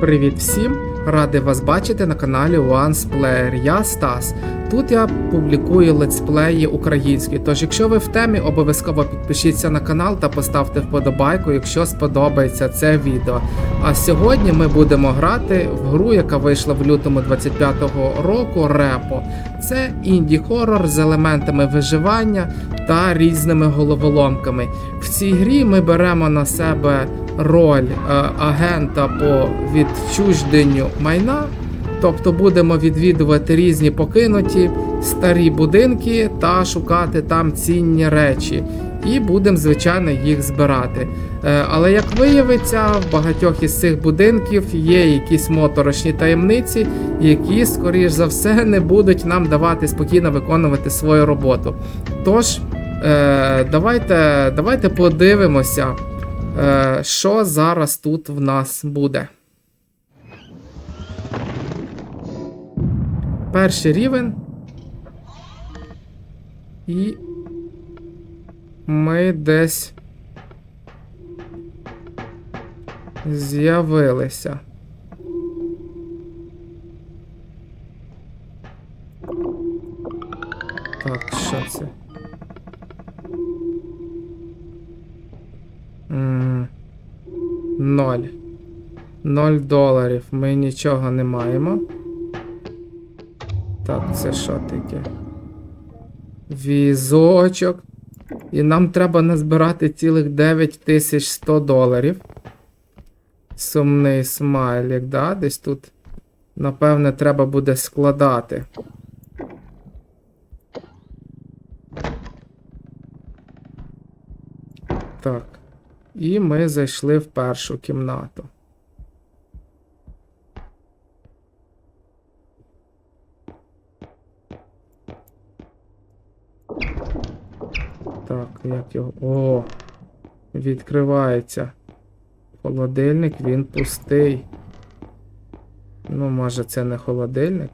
Привіт всім! Радий вас бачити на каналі Once Player. Я Стас. Тут я публікую летсплеї українські. Тож, якщо ви в темі, обов'язково підпишіться на канал та поставте вподобайку, якщо сподобається це відео. А сьогодні ми будемо грати в гру, яка вийшла в лютому 25-го року. Репо. Це інді-хорор з елементами виживання та різними головоломками. В цій грі ми беремо на себе роль е, агента по відчужденню майна. Тобто будемо відвідувати різні покинуті старі будинки та шукати там цінні речі. І будемо, звичайно, їх збирати. Е, Але як виявиться, в багатьох із цих будинків є якісь моторошні таємниці, які, скоріш за все, не будуть нам давати спокійно виконувати свою роботу. Тож, е, давайте, давайте подивимося, е, що зараз тут в нас буде. Перший рівень. І ми десь з'явилися. Так, що це? Ноль. Ноль доларів. Ми нічого не маємо. Так, це що таке? Візочок. І нам треба назбирати цілих 9100 доларів. Сумний смайлік, да? Десь тут, напевне, треба буде складати. Так. І ми зайшли в першу кімнату. Так, як його. О! Відкривається. Холодильник, він пустий. Ну, може, це не холодильник.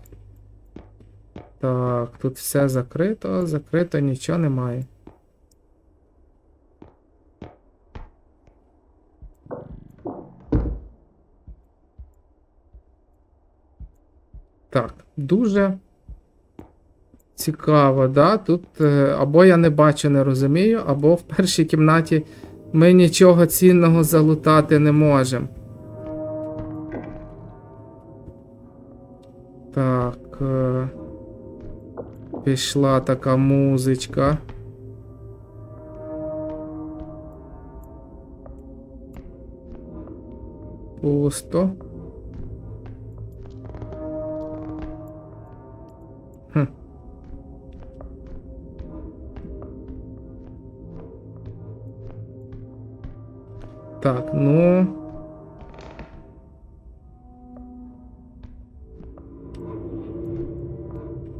Так, тут все закрито, закрито, нічого немає. Так, дуже цікаво, да? Тут е, або я не бачу, не розумію, або в першій кімнаті ми нічого цінного залутати не можемо. Так. Е, пішла така музичка. Пусто. Так, ну.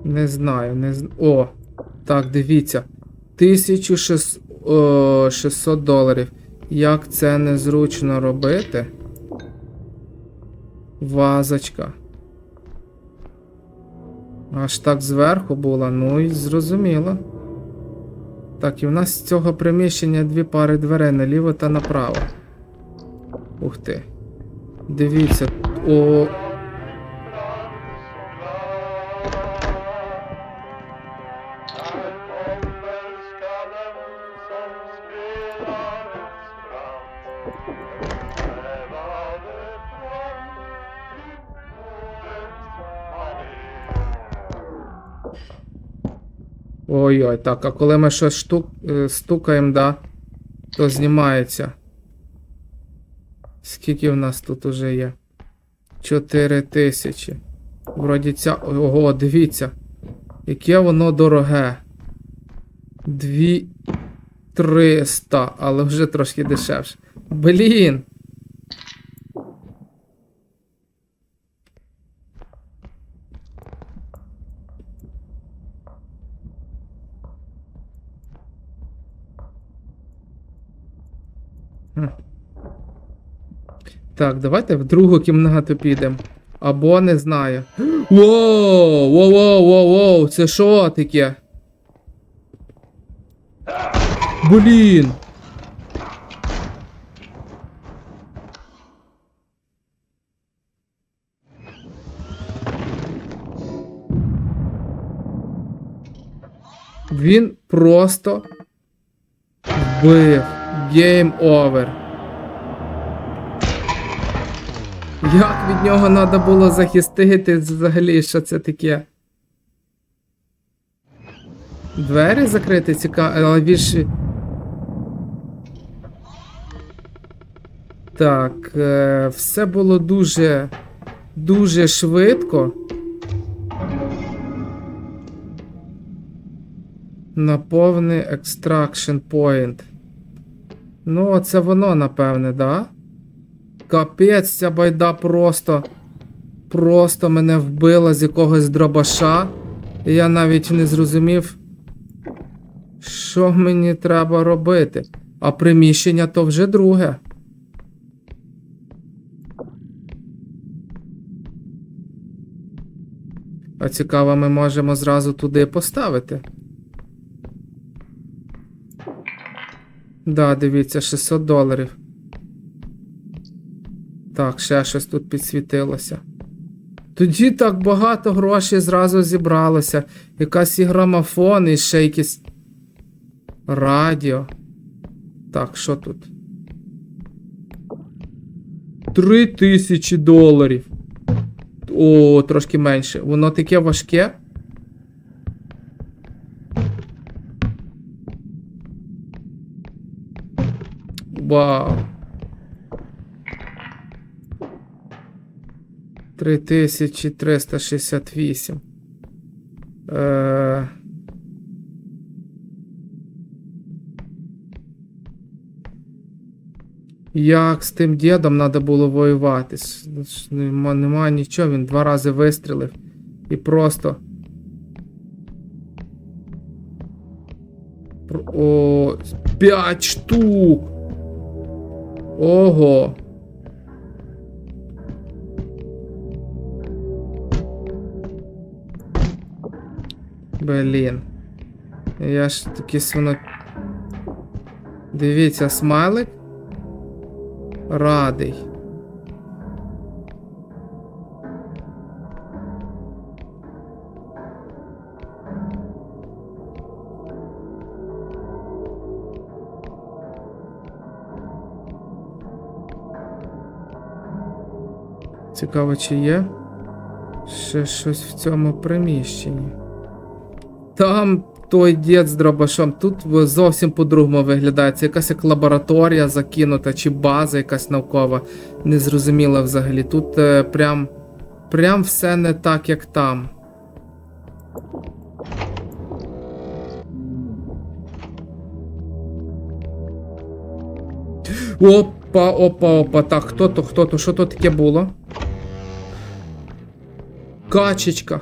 Не знаю, не знаю. О! Так, дивіться. 1600 доларів. Як це незручно робити? Вазочка. Аж так зверху була, ну і зрозуміло. Так, і в нас з цього приміщення дві пари дверей наліво та направо. Ух ти. Дивіться. О. Ой-ой, так, а коли ми щось штук, е, стукаємо, да, то знімається. Скільки в нас тут уже є? 4 тисячі. Вроді ця. Ого, дивіться. Яке воно дороге. 2300, але вже трошки дешевше. Блін. Так, давайте в другу кімнату підемо. Або не знаю. Воу, воу, воу, воу, воу, це що таке? Блін. Він просто вбив. Гейм овер. Як від нього треба було захистити взагалі, що це таке? Двері закрити цікаво. Так, е, все було дуже, дуже швидко. На повний extraction point. Ну, це воно, напевне, да? Капець, ця байда просто. Просто мене вбила з якогось дробаша. І я навіть не зрозумів, що мені треба робити. А приміщення то вже друге. А цікаво, ми можемо зразу туди поставити. Да, дивіться, 600 доларів. Так, ще щось тут підсвітилося. Тоді так багато грошей зразу зібралося. Якась і грамофон, і ще якісь. Радіо. Так, що тут? Три тисячі доларів. О, трошки менше. Воно таке важке. Вау. 3368. Е... Як з тим дідом треба було воювати? Нема, нема нічого, він два рази вистрілив. І просто. О, п'ять штук. Ого. Блін. Я ж якесь воно. Дивіться, смайлик. Радий. Цікаво, чи є ще щось в цьому приміщенні. Там той дід з дробашом. Тут зовсім по-другому виглядає. Це якась як лабораторія закинута, чи база якась наукова. Незрозуміла взагалі. Тут е, прям, прям все не так, як там. Опа, опа, опа. Так, хто то, хто то, що то таке було? Качечка.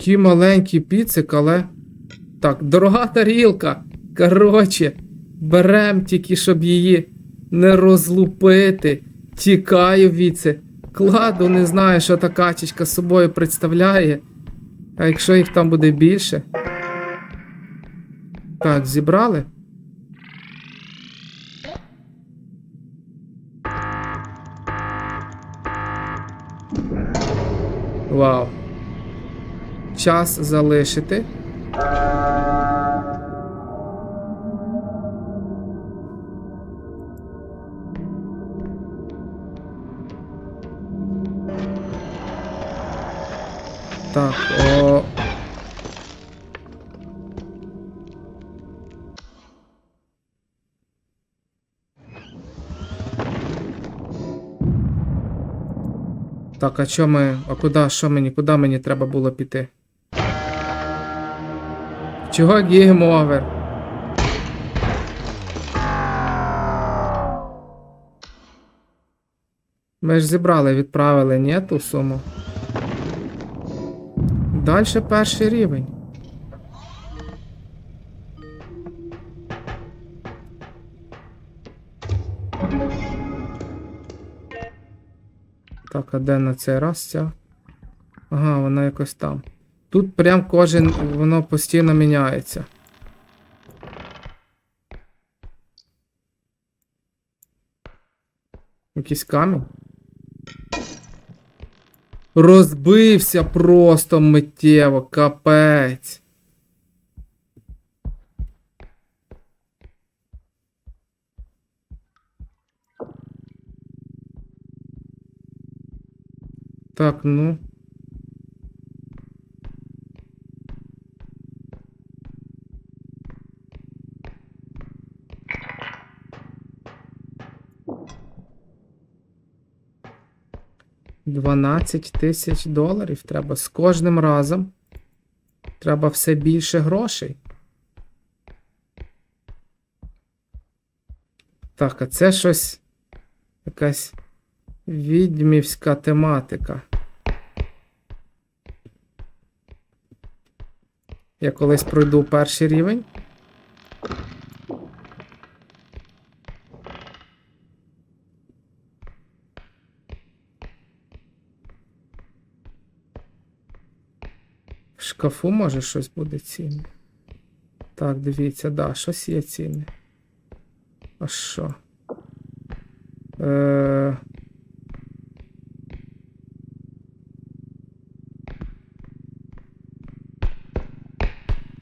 Такий маленький піцик, але. Так, дорога тарілка. Коротше, берем тільки, щоб її не розлупити. Тікаю від це. Кладу, не знаю, що та качечка з собою представляє. А якщо їх там буде більше. Так, зібрали? Вау. Час залишити. Так, о. Так, а що ми. А куди, що мені? Куди мені треба було піти? Чого гейм овер? Ми ж зібрали, відправили, ні, ту суму. Дальше перший рівень. Так, а де на цей раз ця? Ага, вона якось там. Тут прям кожен, воно постійно міняється. Якийсь камінь. Розбився просто миттєво, капець. Так, ну. Дванадцять тисяч доларів треба з кожним разом. Треба все більше грошей. Так, а це щось. Якась відьмівська тематика. Я колись пройду перший рівень. Шкафу може щось буде цінне. Так, дивіться, да, щось є цінне. А що? Е...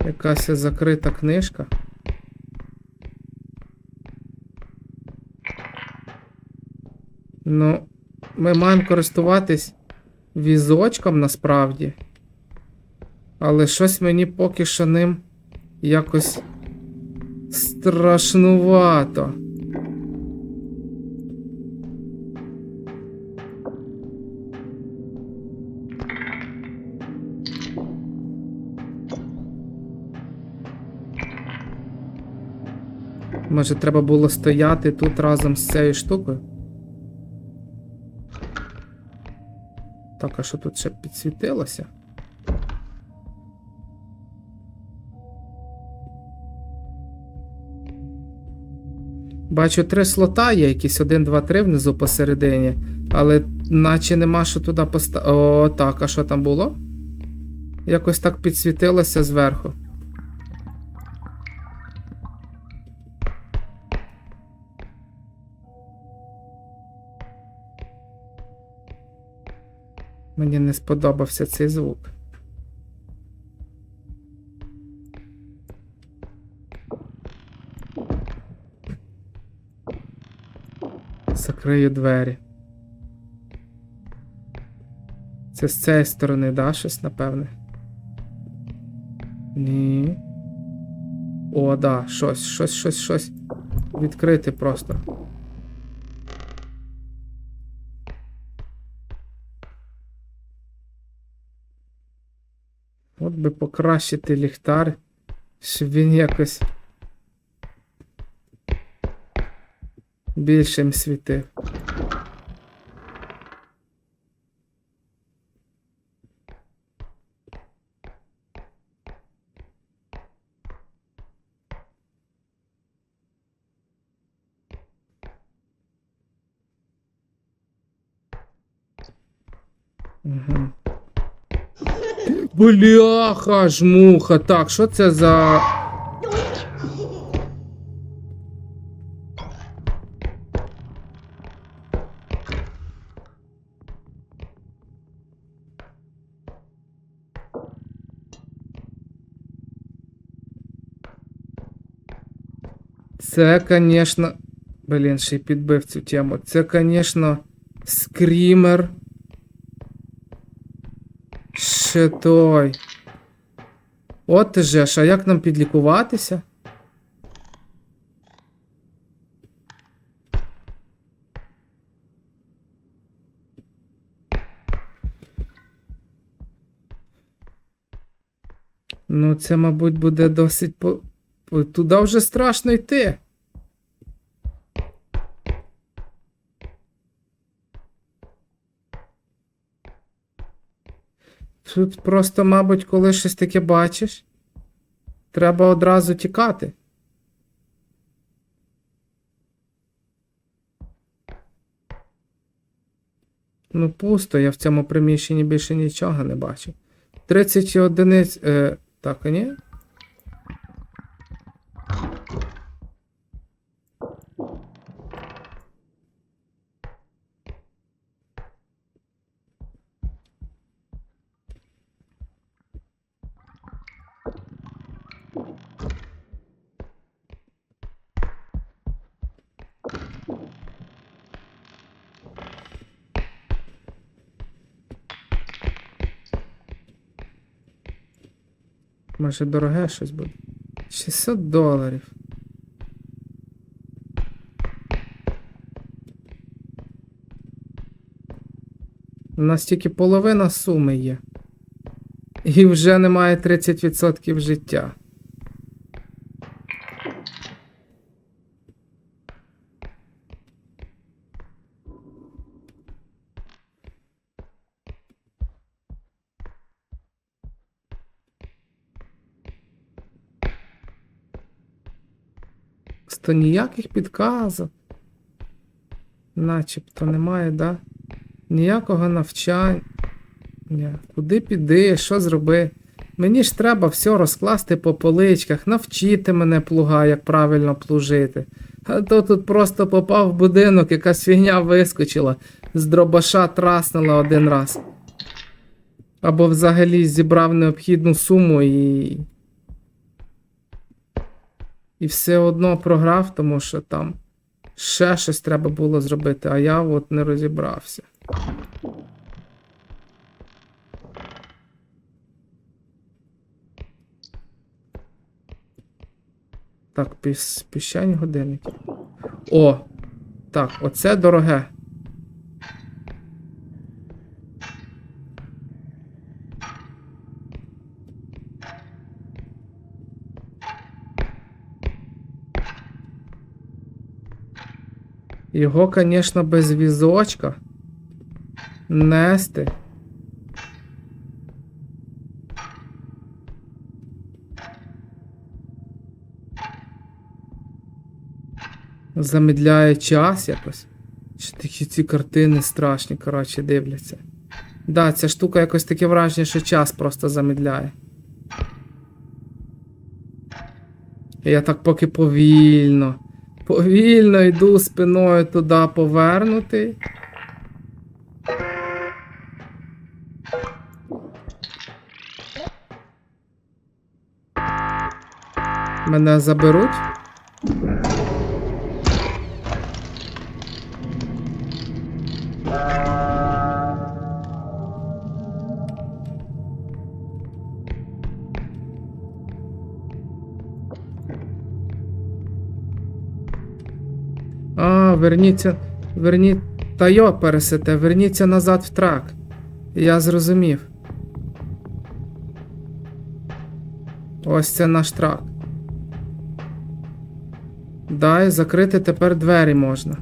Якась закрита книжка. Ну, ми маємо користуватись візочком насправді. Але щось мені поки що ним якось страшнувато. Може, треба було стояти тут разом з цією штукою? Так, а що тут ще підсвітилося? Бачу, три слота є, якісь 1, 2, 3 внизу посередині, але наче нема що туди поставити. О, так, а що там було? Якось так підсвітилося зверху. Мені не сподобався цей звук. Закрию двері. Це з цієї сторони, да, щось, напевне? Ні. О, да, щось, щось, щось, щось. Відкрити просто. От би покращити ліхтар, щоб він якось більшим світив. Угу. Бляха, жмуха. Так, що це за. Це, конечно. Блін, ще й підбив цю тему. Це, конечно, скрімер. Ще той. От ти же ж, а як нам підлікуватися? Ну, це, мабуть, буде досить по- Туди вже страшно йти. Тут просто, мабуть, коли щось таке бачиш, треба одразу тікати. Ну, пусто, я в цьому приміщенні більше нічого не бачу. 30 одиниць. Е, так, а ні? Може дороге щось буде. 600 доларів. У нас тільки половина суми є. І вже немає 30% життя. То ніяких підказок. Начебто немає, да? Ніякого навчання. Куди піди, що зроби? Мені ж треба все розкласти по поличках, навчити мене плуга, як правильно плужити. А то тут просто попав в будинок, якась фігня вискочила, з дробаша траснула один раз. Або взагалі зібрав необхідну суму і. І все одно програв, тому що там ще щось треба було зробити, а я от не розібрався. Так, піс, піщані годинники. О! Так, оце дороге. Його, звісно, без візочка нести. Замедляє час якось. Чи такі ці картини страшні, коротше, дивляться. Да, ця штука якось таке враження, що час просто замедляє. Я так поки повільно. Повільно йду спиною туди повернути. Мене заберуть? Верніться. Верні. Та йо, пересете, верніться назад в трак. Я зрозумів. Ось це наш трак. Дай, закрити тепер двері можна.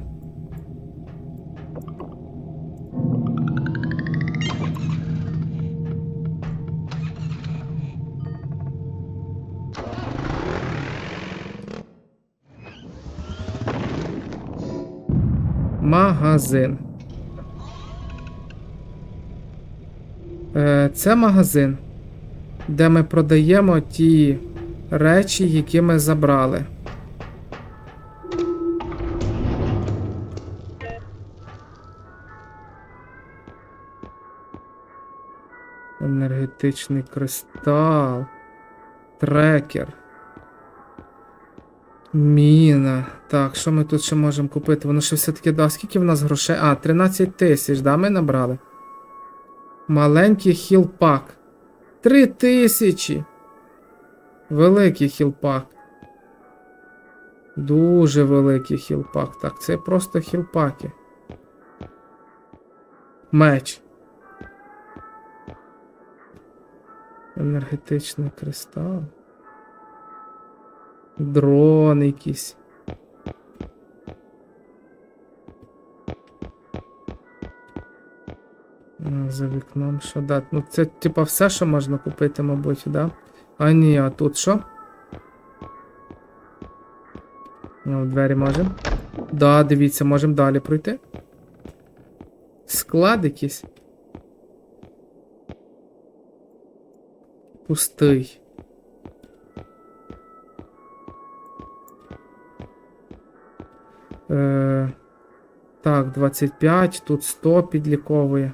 Магазин. Е, Це магазин, де ми продаємо ті речі, які ми забрали. Енергетичний кристал. Трекер. Міна. Так, що ми тут ще можемо купити? Воно ще все-таки да. Скільки в нас грошей? А, 13 тисяч, да, ми набрали. Маленький хілпак. 3 тисячі. Великий хілпак. Дуже великий хілпак. Так, це просто хілпаки. Меч. Енергетичний кристал. Дрон якийсь. За вікном що да? Ну це типа все, що можна купити, мабуть, да? А ні, а тут що? Ну, двері можемо. Да, дивіться, можемо далі пройти. Склад якийсь. Пустий. Так, 25, тут 100 підліковує.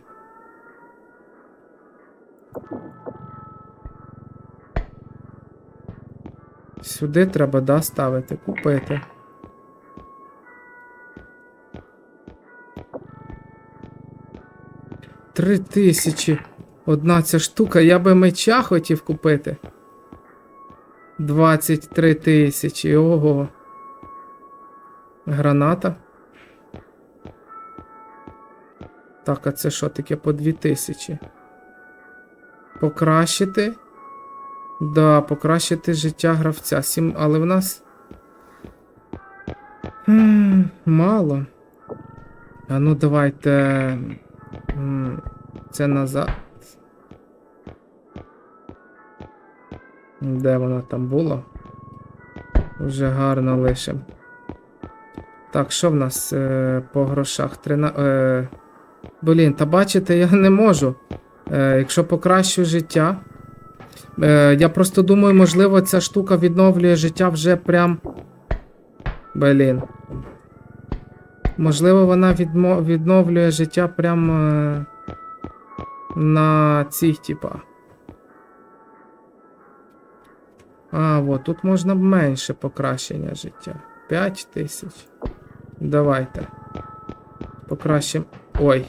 Сюди треба, да, ставити, купити. Три тисячі. Одна ця штука, я би меча хотів купити. 23 тисячі. Ого. Граната. Так, а це що таке по 2000? Покращити. Да, покращити життя гравця. Сім, але в нас. Хм, мало. А ну давайте. Це назад. Де воно там було? Вже гарно лишим. Так, що в нас е, по грошах? Трина... Е, блін, та бачите, я не можу. Е, якщо покращу життя. Е, я просто думаю, можливо, ця штука відновлює життя вже прям. Блін. Можливо, вона відмо... відновлює життя прям е... на цих, типа. А, от тут можна менше покращення життя. 5 тисяч. Давайте. Покращимо. Ой.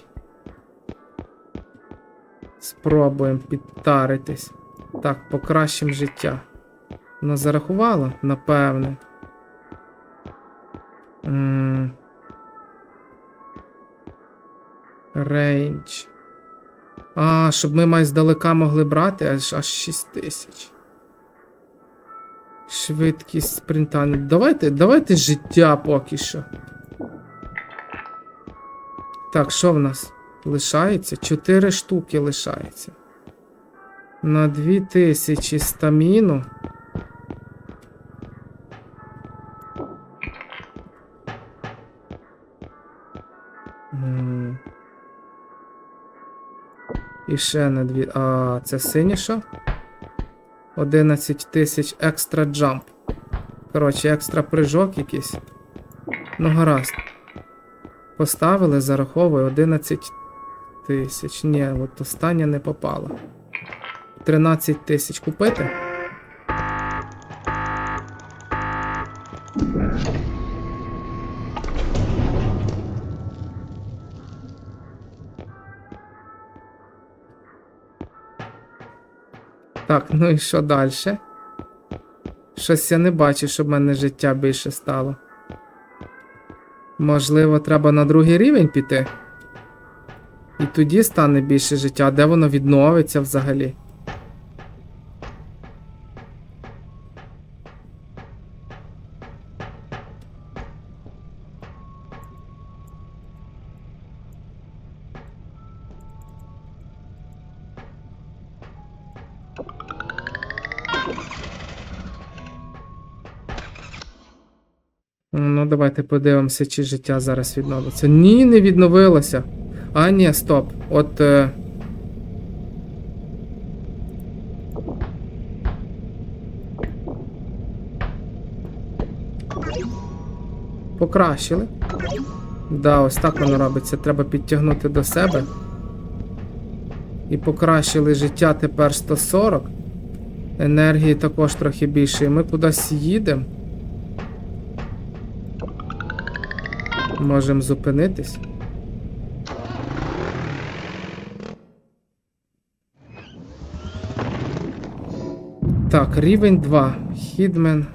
Спробуємо підтаритись. Так, покращимо життя. Вона зарахувала? Напевне. Рейндж. А, щоб ми май здалека могли брати аж аж 6 тисяч. Швидкість спринта. Давайте, давайте життя поки що. Так, що в нас лишається? 4 штуки лишається. На 2000 стаміну. І ще на дві. А, це синє що? 11 тисяч екстра джамп. Коротше, екстра прыжок якийсь. Ну, гаразд. Поставили, зараховую 11 тисяч. Ні, от остання не попала. 13 тисяч купити. Так, ну і що далі? Щось я не бачу, щоб в мене життя більше стало. Можливо, треба на другий рівень піти. І тоді стане більше життя, де воно відновиться взагалі. Давайте подивимося, чи життя зараз відновиться. Ні, не відновилося. А, ні, стоп. От. Е... Покращили. Да, ось так воно робиться. Треба підтягнути до себе. І покращили життя тепер 140. Енергії також трохи більше. І ми кудись їдемо. Можемо зупинитись. Так, рівень 2. Хідмен.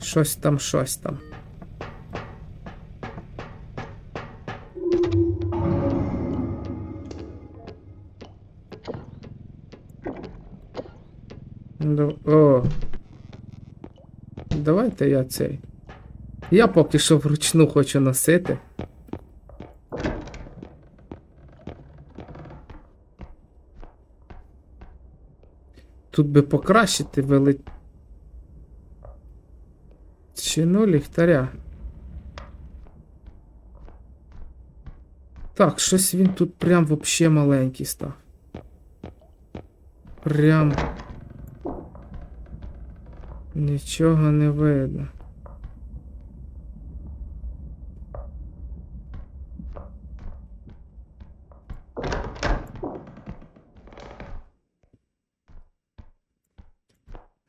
Щось там, щось там. Ну, О. Давайте я цей. Я поки що вручну хочу носити. Тут би покращити величину ліхтаря. Так, щось він тут прям вообще маленький став. Прям. Нічого не видно.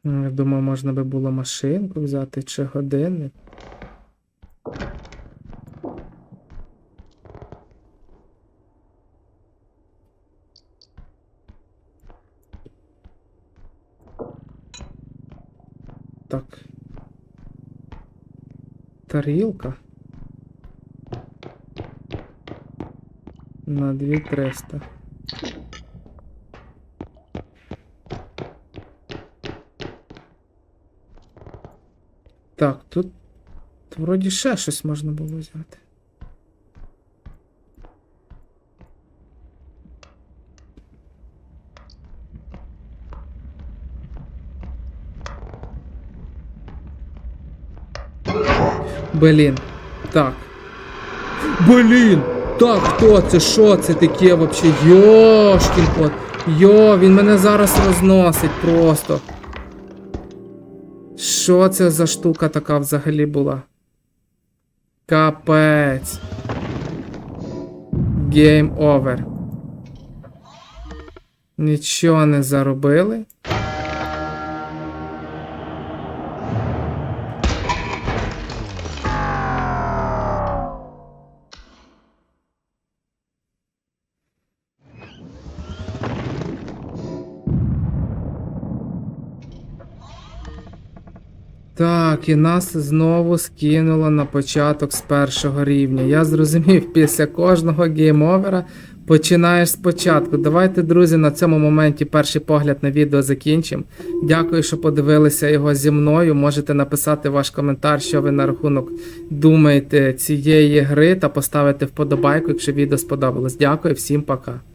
Ну, Я думав, можна би було машинку взяти чи годинник. Так. Тарілка. На 2300. Так, тут вроді ще щось можна було взяти. Блін. Так. Блін! Так, хто це? Що це таке вообще? Йошкін кот. Йо, він мене зараз розносить просто. Що це за штука така взагалі була? Капець. Game over. Нічого не заробили. Так, і нас знову скинуло на початок з першого рівня. Я зрозумів, після кожного гейм-овера починаєш спочатку. Давайте, друзі, на цьому моменті перший погляд на відео закінчимо. Дякую, що подивилися його зі мною. Можете написати ваш коментар, що ви на рахунок думаєте цієї гри, та поставити вподобайку, якщо відео сподобалось. Дякую, всім пока.